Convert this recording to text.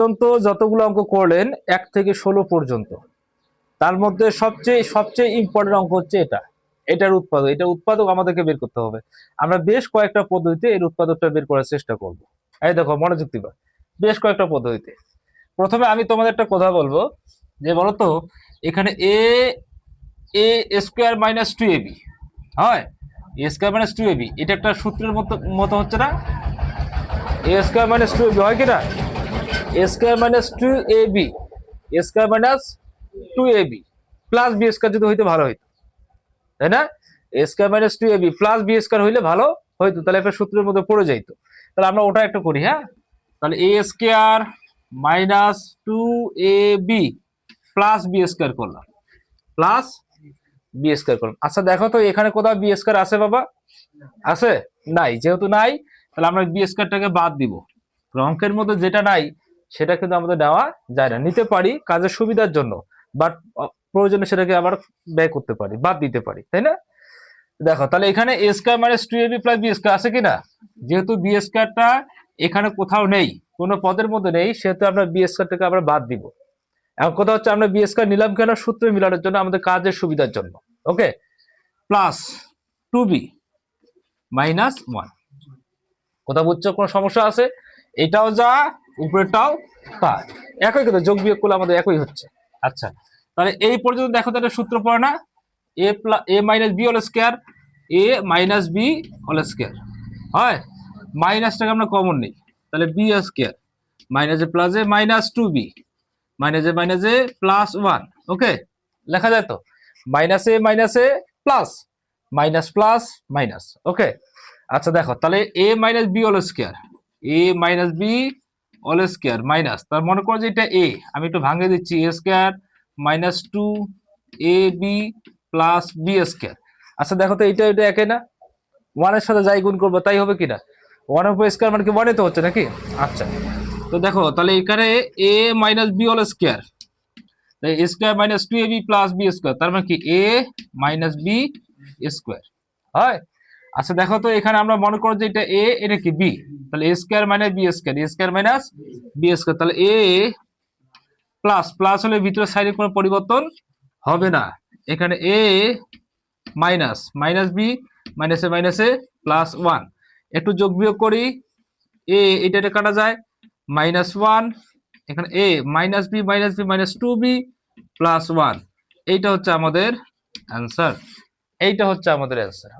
পর্যন্ত যতগুলো অঙ্ক করলেন, এক থেকে ষোলো পর্যন্ত। তার মধ্যে সবচেয়ে সবচেয়ে ইম্পর্টেন্ট অঙ্ক হচ্ছে এটা। এটার উৎপাদক, এটা উৎপাদক আমাদেরকে বের করতে হবে। আমরা বেশ কয়েকটা পদ্ধতিতে এর উৎপাদকটা বের করার চেষ্টা করব। এই দেখো, মনোযোগ দিবা। বেশ কয়েকটা পদ্ধতিতে। প্রথমে আমি তোমাদের একটা কথা বলব, যে বলতো, এখানে A A square minus two AB হয়? A square minus two AB এটা একটা সূত্রের মতো মতো হচ্ছে না? A square minus two AB হয় কি A B A square minus two A B plus B square যদি হইতে, ভালো হইতো। তাই না? Minus two A B plus B square হইলে ভালো হইতো। তাহলে একটা সূত্রের মধ্যে পড়ে যাইতো। তাহলে আমরা ওটা একটা করি হ্যাঁ? তাহলে A square minus two A B plus B square করলাম। প্লাস বি স্কোয়ার করলাম। আচ্ছা দেখো তো, এখানে কোথাও বি স্কোয়ার আছে বাবা? আছে? নাই। যেহেতু নাই, তাহলে আমরা বি স্কোয়ারটাকে বাদ দিব। অঙ্কের মধ্যে যেটা নাই সেটা কিন্তু আমাদের নেওয়া যায় না। নিতে পারি কাজের সুবিধার জন্য বাট প্রয়োজনে সেটাকে আবার ব্যয় করতে পারি, বাদ দিতে পারি, তাই না? দেখো, তাহলে এখানে A square minus two AB plus B square আছে কিনা? যেহেতু বি স্কোয়ারটা এখানে কোথাও নেই, কোনো পদের মধ্যে নেই, সেহেতু আমরা বি স্কোয়ারটাকে আমরা বাদ দিব। এখন কথা হচ্ছে আমরা বি স্কোয়ার নিলাম কেন? সূত্র মিলানোর জন্য, আমাদের কাজের সুবিধার জন্য okay plus two B minus one কোথাও বুঝছ? কোনো সমস্যা আছে? এটাও যা উপরেরটাও তা একই কিন্তু, যোগ বিয়োগ করলে আমাদের একই হচ্ছে। আচ্ছা তাহলে এই পর্যন্ত দেখো তো একটা সূত্র পড়ে না। A plus A minus B whole square, A minus B whole square. হয়? মাইনাসটাকে আমরা কমন নিই। তাহলে B square A plus A minus two B minus A minus A plus one okay লেখা যায় তো? Minus A minus A plus minus plus minus okay আচ্ছা দেখো, তাহলে A minus B whole square, A minus B whole square minus তার মনে করো যে এটা এ আমি একটু ভাঙে দিচ্ছি A square minus two A B plus B square আচ্ছা দেখো তো এটা এটা একে না? ওয়ানের সাথে যাই গুণ করব, তাই হবে কিনা ওয়ান অফ স্কোয়ার মানে কি ওয়ানে তো হচ্ছে নাকি? আচ্ছা। তো দেখো, তাহলে এখানে A minus B whole square square minus two A B plus B square তার মানে কি? এ মাইনাস বি স্কোয়ার হয়? আচ্ছা দেখো তো এখানে আমরা মনে করো যে এটা এ এটা কি বি তাহলে A square minus B square A square minus B square তাহলে এ প্লাস প্লাস হলে ভিতরে সাইডে কোনো পরিবর্তন হবে না। এখানে এ মাইনাস মাইনাস বি মাইনাসে মাইনাসে প্লাস ওয়ান একটু যোগ বিয়োগ করি এ এটা এটা কাটা যায় মাইনাস ওয়ান এখানে A minus B minus B minus two B plus one এইটা হচ্ছে আমাদের অ্যান্সার এইটা হচ্ছে আমাদের অ্যান্সার